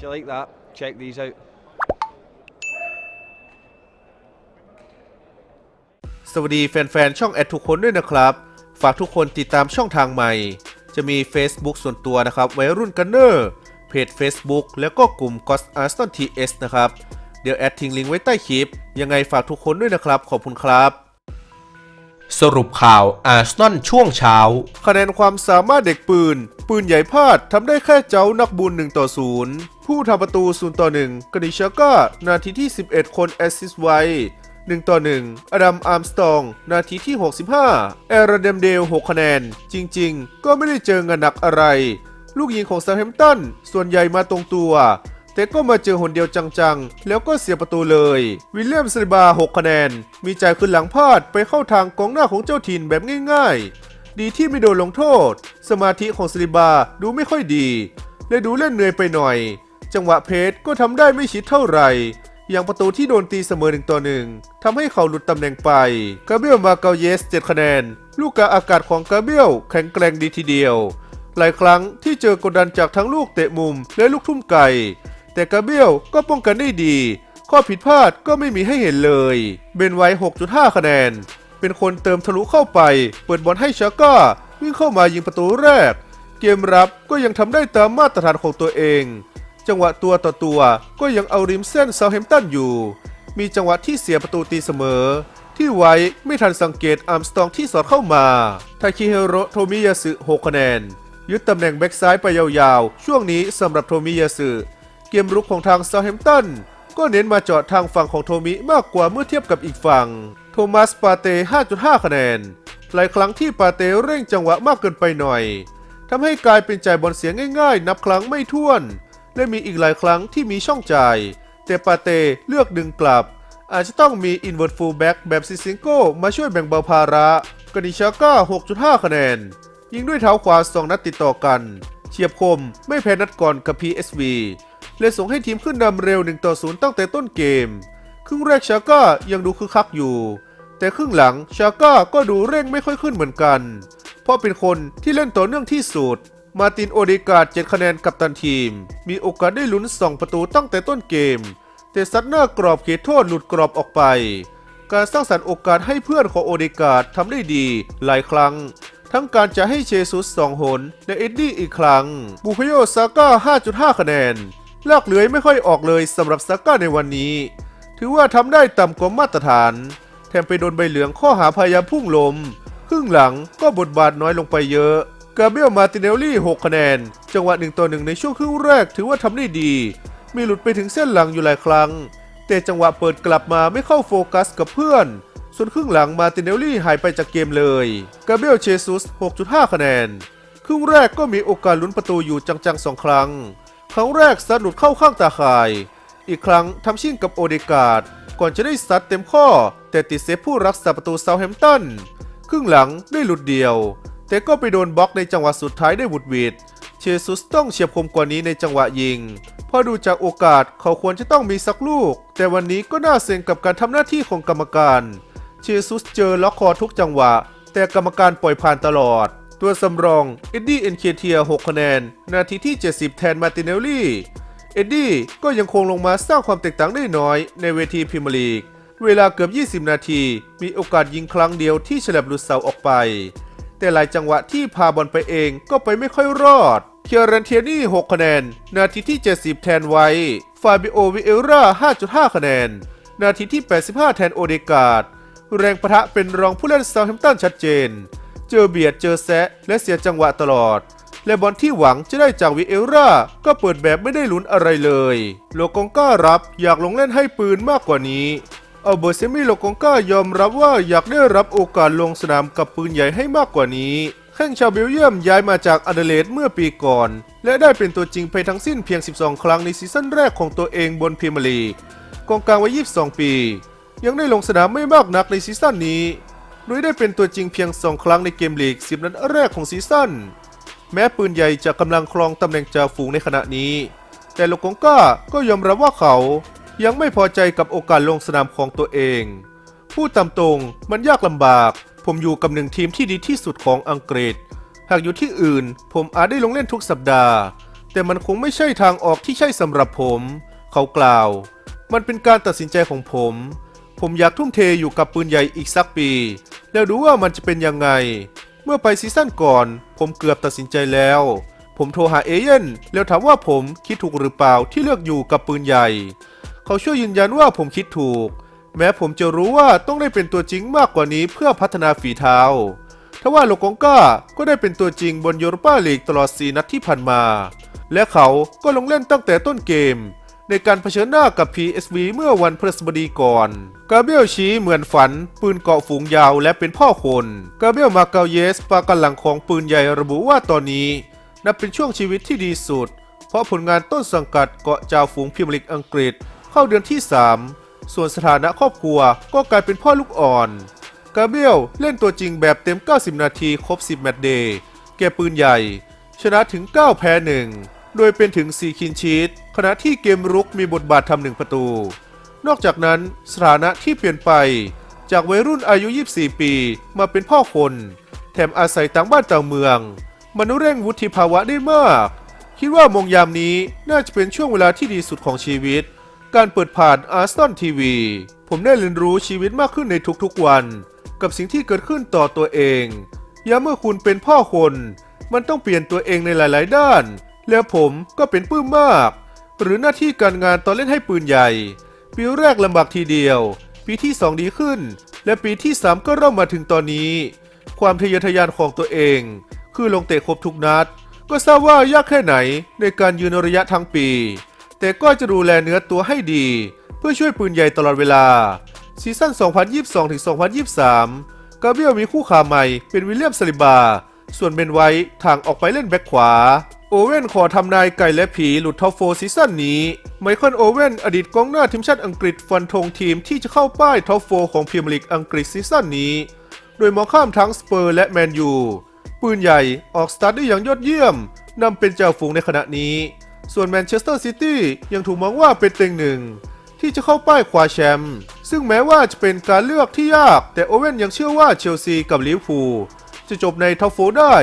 If you like that, check these out. สวัสดีแฟนๆ ช่องแอดทุกคนด้วยนะครับ ฝากทุกคนติดตามช่องทางใหม่ จะมี Facebook ส่วนตัวนะครับวัยรุ่นกันเนอร์ เพจ Facebook แล้วก็กลุ่ม g o s a r s t o n TS นะครับ เดี๋ยวแอดทิ้งลิงก์ไว้ใต้คลิป ยังไงฝากทุกคนด้วยนะครับ ขอบคุณครับ สรุปข่าวอาร์เซนอลช่วงเช้า คะแนนความสามารถเด็กปืน ปืนใหญ่พลาดทำได้แค่เจ้านักบุญ1ต่อ0ผู้ทำประตู0ต่อ1กนิชาก้านาทีที่ 11 คนแอสซิสต์ไว้ 1 ต่อ 1 อดัม อาร์มสตอง นาทีที่ 65 แอร์เดมเดล 6 คะแนน จริงๆ ก็ไม่ได้เจองานหนักอะไร ลูกยิงของซาแฮมตัน ส่วนใหญ่มาตรงตัว แต่ก็มาเจอหนเดียวจังๆ แล้วก็เสียประตูเลย วิลเลียมสลิบา 6 คะแนน มีใจขึ้นหลังพลาดไปเข้าทางกองหน้าของเจ้าถิ่นแบบง่ายๆ ดีที่ไม่โดนลงโทษ สมาธิของสลิบาดูไม่ค่อยดีและดูเล่นเหนื่อยไปหน่อย จังหวะเพจก็ทำได้ไม่ชิดเท่าไหร่อย่างประตูที่โดนตีเสมอหนึ่งต่อหนึ่งทำให้เขาหลุดตำแหน่งไปกาเบียลมาเกาเยส 7 คะแนน ลูกกาอากาศของกาเบียลแข็งแกร่งดีทีเดียว หลายครั้งที่เจอกดดันจากทั้งลูกเตะมุมและลูกทุ่มไก่ แต่กาเบียลก็ป้องกันได้ดี ข้อผิดพลาดก็ไม่มีให้เห็นเลย เบนไว้ 6.5 คะแนน เป็นคนเติมทะลุเข้าไป เปิดบอลให้ชาก้า วิ่งเข้ามายิงประตูแรก เกมรับก็ยังทำได้ตามมาตรฐานของตัวเอง จังหวะตัวต่อตัวก็ยังเอาริมเส้นเซาแฮมป์ตันอยู่ มีจังหวะที่เสียประตูตีเสมอ ที่ไว้ไม่ทันสังเกตอาร์มสตองที่สอดเข้ามาทาคิเฮโรโทมิยาสึ6คะแนน ยึดตำแหน่งแบ็กซ้ายไปยาวๆ ช่วงนี้สำหรับโทมิยาสึเกมรุกของทางเซาแฮมป์ตันก็เน้นมาเจาะทางฝั่งของโทมิมากกว่าเมื่อเทียบกับอีกฝั่ง โทมัสปาเต้ 5.5 คะแนน หลายครั้งที่ปาเต้เร่งจังหวะมากเกินไปหน่อยทำให้กลายเป็นจ่ายบอลเสียง่ายๆ นับครั้งไม่ถ้วน และมีอีกหลายครั้งที่มีช่องจ่าย แต่ปาเต้เลือกดึงกลับ อาจจะต้องมีอินเวอร์ f ฟูลแบ็กแบบซิซิงโกมาช่วยแบ่งเบาภาระกนิชาก้า 6.5 คะแนน ยิงด้วยเท้าขวา2นัดติดต่อกัน เฉียบคมไม่แพ้นัดก่อนกับ PSV เลยส่งให้ทีมขึ้นนำเร็ว 1 ต่อ 0 ตั้งแต่ต้นเกม ครึ่งแรกชาก้ายังดูคึกคักอยู่ แต่ครึ่งหลังชาก้าก็ดูเร่งไม่ค่อยขึ้นเหมือนกัน เพราะเป็นคนที่เล่นต่อเนื่องที่สุด มาตินโอเดกาด7คะแนนกับตันทีม มีโอกาสได้ลุ้น2ประตูตั้งแต่ต้นเกม แต่ซัดหน้ากรอบเขตโทษหลุดกรอบออกไป การสร้างสรรค์โอกาสให้เพื่อนของโอเดกาดทำได้ดีหลายครั้งทั้งการจะให้เชซุสสองหนและเอ็ดดี้อีกครั้ง บูพโยซาก้า 5.5 คะแนนลากเลื้อยไม่ค่อยออกเลยสำหรับซาก้าในวันนี้ ถือว่าทำได้ต่ำกว่ามาตรฐาน แถมไปโดนใบเหลืองข้อหาพยายามพุ่งลม ครึ่งหลังก็บทบาทน้อยลงไปเยอะกาเบรียลมาติเนลลี่ 6 คะแนน จังหวะ1ต่อ1ในช่วงครึ่งแรกถือว่าทำได้ดี มีหลุดไปถึงเส้นหลังอยู่หลายครั้ง แต่จังหวะเปิดกลับมาไม่เข้าโฟกัสกับเพื่อน ส่วนครึ่งหลังมาติเนลลี่หายไปจากเกมเลยกาเบรียลเชซุส 6.5 คะแนน ครึ่งแรกก็มีโอกาสลุ้นประตูอยู่จังๆสองครั้ง ครั้งแรกซัดหลุดเข้าข้างตาข่าย อีกครั้งทำชิ่งกับโอเดกาดก่อนจะได้ซัดเต็มข้อ แต่ติดเซฟผู้รักษาประตูเซาแฮมป์ตันครึ่งหลังได้หลุดเดียว แต่ก็ไปโดนบล็อกในจังหวะสุดท้ายได้บุดหวิดเชซุสต้องเฉียบคมกว่านี้ในจังหวะยิงพราะดูจากโอกาสเขาควรจะต้องมีสักลูก แต่วันนี้ก็น่าเซ็งกับการทำหน้าที่ของกรรมการเชซุสเจอล็อกคอทุกจังหวะ แต่กรรมการปล่อยผ่านตลอด ตัวสำรองเอ็ดดี้เอ็นเคเทีย 6 คะแนน นาทีที่ 70 แทนมาติเนลลี่ เอ็ดดี้ก็ยังคงลงมาสร้างความแตกต่างได้น้อยในเวทีพรีเมียร์ลีก เวลาเกือบ 20 นาที มีโอกาสยิงครั้งเดียวที่เฉลบลุดเสาออกไป แต่หลายจังหวะที่พาบอลไปเองก็ไปไม่ค่อยรอด เคียรันเทียนี่ 6 คะแนน นาทีที่ 70 แทนไว้ ฟาบิโอวิเอรา5.5 คะแนน นาทีที่ 85 แทนโอเดกาดแรงประทะเป็นรองผู้เล่นเซาแฮมป์ตันชัดเจน เจอเบียดเจอแซะและเสียจังหวะตลอด และบอลที่หวังจะได้จากวิเอราก็เปิดแบบไม่ได้ลุ้นอะไรเลย โลกองก้ารับอยากลงเล่นให้ปืนมากกว่านี้เอาเบอร์เซมิโลกองก้ายอมรับว่าอยากได้รับโอกาสลงสนามกับปืนใหญ่ให้มากกว่านี้แข้งชาวเบลเยียมย้ายมาจากอเดเลดเมื่อปีก่อน และได้เป็นตัวจริงไปทั้งสิ้นเพียง 12 ครั้งในซีซั่นแรกของตัวเองบนพรีเมียร์ลีกกองกลางวัย 22 ปี ยังได้ลงสนามไม่มากนักในซีซั่นนี้โดยได้เป็นตัวจริงเพียง 2 ครั้งในเกมลีก 10 นัดแรกของซีซั่น แม้ปืนใหญ่จะกำลังครองตำแหน่งจ่าฝูงในขณะนี้ แต่โลกงก้าก็ยอมรับว่าเขายังไม่พอใจกับโอกาสลงสนามของตัวเอง พูดตามตรงมันยากลำบาก ผมอยู่กับหนึ่งทีมที่ดีที่สุดของอังกฤษ หากอยู่ที่อื่น ผมอาจได้ลงเล่นทุกสัปดาห์ แต่มันคงไม่ใช่ทางออกที่ใช่สำหรับผม เขากล่าว มันเป็นการตัดสินใจของผม ผมอยากทุ่มเทอยู่กับปืนใหญ่อีกสักปี แล้วดูว่ามันจะเป็นยังไง มื่อไปซีซั่นก่อน ผมเกือบตัดสินใจแล้ว ผมโทรหาเอเย่นแล้วถามว่าผมคิดถูกหรือเปล่าที่เลือกอยู่กับปืนใหญ่ เขาช่วยยืนยันว่าผมคิดถูก แม้ผมจะรู้ว่าต้องได้เป็นตัวจริงมากกว่านี้เพื่อพัฒนาฝีเท้าทว่าโลกองก้าก็ได้เป็นตัวจริงบนยูโรปาลีกตลอด 4 นัดที่ผ่านมา และเขาก็ลงเล่นตั้งแต่ต้นเกม ในการเผชิญหน้ากับ PSV เมื่อวันพฤหัสบดีก่อนกาเบรียลชี้เหมือนฝัน ปืนเกาะฝูงยาวและเป็นพ่อคนกาเบรียลมาเกาเยสปากันหลังของปืนใหญ่ระบุว่าตอนนี้ นับเป็นช่วงชีวิตที่ดีสุด เพราะผลงานต้นสังกัดเกาะจ่าฝูงพรีเมียร์ลีกอังกฤษ เข้าเดือนที่ 3 ส่วนสถานะครอบครัวก็กลายเป็นพ่อลูกอ่อนกาเบรียลเล่นตัวจริงแบบเต็ม 90 นาทีครบ 10 แมตช์เดย์แกปืนใหญ่ ชนะถึง 9 แพ้ 1 โดยเป็นถึง 4 คินชีตขณะที่เกมรุกมีบทบาททำหนึ่งประตู นอกจากนั้นสถานะที่เปลี่ยนไป จากวัยรุ่นอายุ 24 ปีมาเป็นพ่อคน แถมอาศัยต่างบ้านต่างเมือง มนุเร่งวุฒิภาวะได้มาก คิดว่ามงยามนี้น่าจะเป็นช่วงเวลาที่ดีสุดของชีวิต การเปิดผ่านอาร์ซ o นทีวีผมได้เรียนรู้ชีวิตมากขึ้นในทุกๆวัน กับสิ่งที่เกิดขึ้นต่อตัวเองยามเมื่อคุณเป็นพ่อคน มันต้องเปลี่ยนตัวเองในหลาย ๆ ด้าน แล้วผมก็เป็นปื้มมาก หรือหน้าที่การงานตอนเล่นให้ปืนใหญ่ ปีแรกลำบากทีเดียว ปีที่2ดีขึ้น และปีที่3ก็เริ่มมาถึงตอนนี้ ความทะเยอทะยานของตัวเอง คือลงเตะครบทุกนัด ก็ทราบว่ายากแค่ไหนในการยืนระยะทั้งปี แต่ก็จะดูแลเนื้อตัวให้ดี เพื่อช่วยปืนใหญ่ตลอดเวลาซีซั่น 2022-2023 กาเบียลมีคู่ขาใหม่เป็นวิลเลียมสลิบา ส่วนเบนไว้ทางออกไปเล่นแบ็คขวา โอเว่นขอทำนายไก่และผีหลุดท็อปโฟซีซั่นนี้ ไมเคิลโอเว่นอดีตกองหน้าทีมชาติอังกฤษฟันธงทีมที่จะเข้าป้ายท็อปโฟของพรีเมียร์ลีกอังกฤษซีซั่นนี้ โดยมองข้ามทั้งสเปอร์และแมนยู ปืนใหญ่ออกสตาร์ทได้อย่างยอดเยี่ยม นำเป็นเจ้าฝูงในขณะนี้ ส่วนแมนเชสเตอร์ซิตี้ยังถูกมองว่าเป็นเต็งหนึ่ง ที่จะเข้าป้ายคว้าแชมป์ ซึ่งแม้ว่าจะเป็นการเลือกที่ยาก แต่โอเว่นยังเชื่อว่าเชลซีกับลิเวอร์พูลจะจบในท็อปโฟได้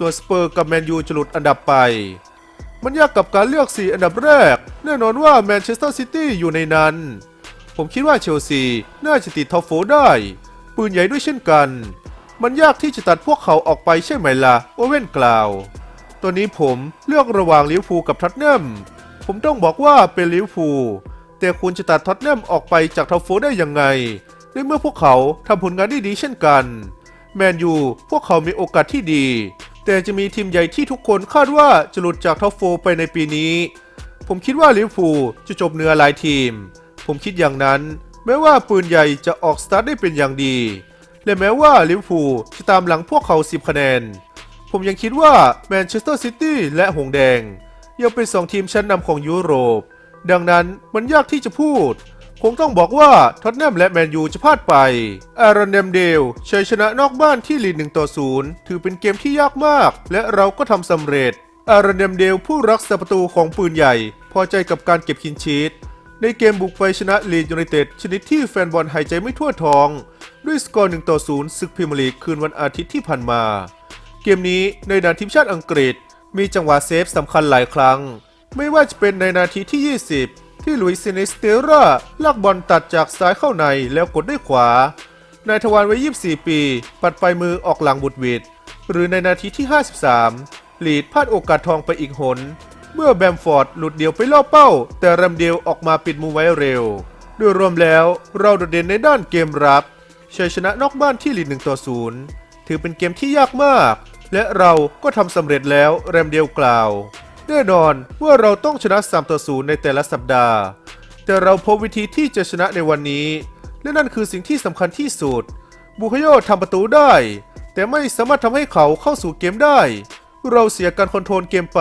ส่วนสเปอร์กับแมนยูจะหลุดอันดับไป มันยากกับการเลือก 4 อันดับแรก แน่นอนว่าแมนเชสเตอร์ซิตี้อยู่ในนั้น ผมคิดว่าเชลซีน่าจะติดท็อปโฟได้ ปืนใหญ่ด้วยเช่นกัน มันยากที่จะตัดพวกเขาออกไปใช่ไหมล่ะโอเว่นกล่าวตอนนี้ผมเลือกระหว่างลิเวอร์พูลกับท็อตแนมผมต้องบอกว่าเป็นลิเวอร์พูลแต่คุณจะตัดท็อตแนมออกไปจากท็อปโฟได้ยังไงในเมื่อพวกเขาทำผลงานได้ดีเช่นกัน แมนยูพวกเขามีโอกาสที่ดี แต่จะมีทีมใหญ่ที่ทุกคนคาดว่าจะหลุดจากท็อปโฟไปในปีนี้ ผมคิดว่าลิเวอร์พูลจะจบเหนือหลายทีม ผมคิดอย่างนั้น แม้ว่าปืนใหญ่จะออกสตาร์ทได้เป็นอย่างดี และแม้ว่าลิเวอร์พูลจะตามหลังพวกเขา 10 คะแนน ผมยังคิดว่าแมนเชสเตอร์ซิตี้และหงส์แดงยังเป็นสองทีมชั้นนำของยุโรป ดังนั้นมันยากที่จะพูด คงต้องบอกว่าท็อตแนมและแมนยูจะพลาดไปอารอนเดมเดลชัยชนะนอกบ้านที่ลีด1ต่อ0ถือเป็นเกมที่ยากมาก และเราก็ทำสำเร็จ อารอนเดมเดลผู้รักษาประตูของปืนใหญ่ พอใจกับการเก็บคินชีตในเกมบุกไปชนะลีดยูไนเต็ดชนิดที่แฟนบอลหายใจไม่ทั่วท้อง ด้วยสกอร์1ต่อ0ศึกพรีเมียร์ลีกคืนวันอาทิตย์ที่ผ่านมา เกมนี้ในนามทีมชาติอังกฤษ มีจังหวะเซฟสำคัญหลายครั้ง ไม่ว่าจะเป็นในนาทีที่ 20 ที่ลุยซินิสเตราลากบอลตัดจากซ้ายเข้าในแล้วกดด้วยขวา นายทวารวัย 24 ปี ปัดไปมือออกหลังบุดวิดหรือในนาทีที่ 53 ลีดพลาดโอกาสทองไปอีกหน เมื่อแบมฟอร์ดหลุดเดียวไปล่อเป้า แต่รมเดียวออกมาปิดมุมไว้เร็วโดยรวมแล้วเราโดดเด่นในด้านเกมรับชัยชนะนอกบ้านที่ลีด1ต่อ0ถือเป็นเกมที่ยากมาก และเราก็ทำสำเร็จแล้วแรมเดียวกล่าว แน่นอนว่าเราต้องชนะ 3 ต่อ 0 ในแต่ละสัปดาห์ แต่เราพบวิธีที่จะชนะในวันนี้ และนั่นคือสิ่งที่สำคัญที่สุด บุคโยทำประตูได้ แต่ไม่สามารถทำให้เขาเข้าสู่เกมได้ เราเสียการคอนโทรลเกมไป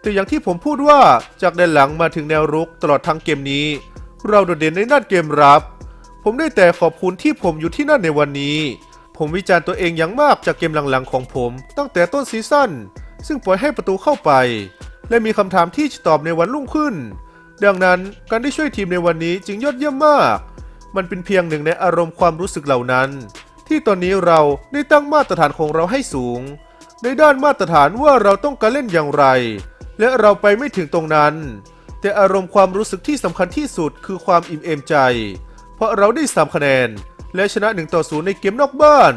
แต่อย่างที่ผมพูดว่าจากแดนหลังมาถึงแนวรุกตลอดทั้งเกมนี้ เราโดดเด่นในด้านเกมรับ ผมได้แต่ขอบคุณที่ผมอยู่ที่นั่นในวันนี้ ผมวิจารณ์ตัวเองอย่างมากจากเกมหลังๆของผม ตั้งแต่ต้นซีซั่นซึ่งปล่อยให้ประตูเข้าไป และมีคำถามที่จะตอบในวันรุ่งขึ้น ดังนั้นการได้ช่วยทีมในวันนี้จึงยอดเยี่ยมมาก มันเป็นเพียงหนึ่งในอารมณ์ความรู้สึกเหล่านั้น ที่ตอนนี้เราได้ตั้งมาตรฐานของเราให้สูง ในด้านมาตรฐานว่าเราต้องการเล่นอย่างไร และเราไปไม่ถึงตรงนั้น แต่อารมณ์ความรู้สึกที่สำคัญที่สุดคือความอิ่มเอมใจ เพราะเราได้3คะแนน และชนะ1ต่อ0ในเกมนอกบ้าน